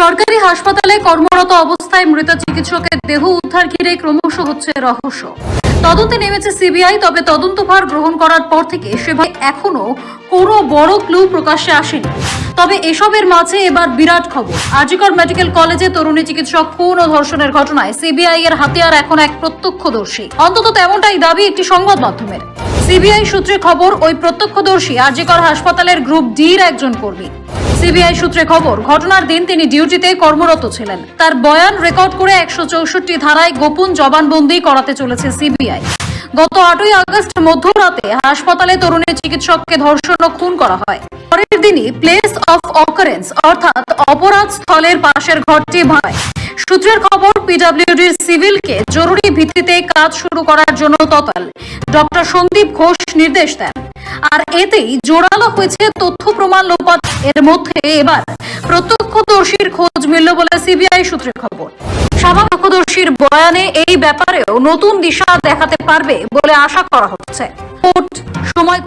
সরকারি হাসপাতালে কর্মরত অবস্থায় মৃত চিকিৎসকের দেহ উদ্ধার ঘিরে ক্রমশ হচ্ছে রহস্য। তদন্তে নেমেছে সিবিআই, তবে তদন্তভার গ্রহণ করার পর থেকে সেভাবে এখনও কোনো বড় ক্লু প্রকাশ্যে আসেনি। তবে এসবের মাঝে এবার বিরাট খবর। আজিকর মেডিকেল কলেজে তরুণী চিকিৎসক খুন ও ধর্ষণের ঘটনায় সিবিআই এর হাতিয়ার এখন এক প্রত্যক্ষদর্শী। অন্তত তেমনটাই দাবি একটি সংবাদ মাধ্যমের। সিবিআই সূত্রে খবর, ওই প্রত্যক্ষদর্শী আজিকর হাসপাতালের গ্রুপ ডির একজন কর্মী। সিবিআই সূত্রে খবর, ঘটনার দিন তিনি ডিউটিতে কর্মরত ছিলেন। তার বয়ান রেকর্ড করে একশো চৌষট্টি ধারায় গোপন জবানবন্দি করাতে চলেছে সিবিআই। গত আটই আগস্ট মধ্যরাতে হাসপাতালে তরুণী চিকিৎসককে ধর্ষণ ও খুন করা হয়। পরের দিনই প্লেস অফ অকারেন্স অর্থাৎ অপরাধ স্থলের পাশের ঘরটি ভাঙায়। সূত্রের খবর পিডব্লিউডির সিভিলকে জরুরি ভিত্তিতে কাজ শুরু করার জন্য ততাল ডক্টর সন্দীপ ঘোষ নির্দেশ দেন। আর এতেই জোরালো হয়েছে তথ্য প্রমাণ লোপাট। এর মধ্যে এবার প্রত্যক্ষদর্শীর খোঁজ মিলল বলে সিবিআই সূত্রের খবর। প্রত্যক্ষদর্শীর বয়ানে এই ব্যাপারেও নতুন দিশা দেখাতে পারবে বলে আশা করা হচ্ছে। কোর্ট সময়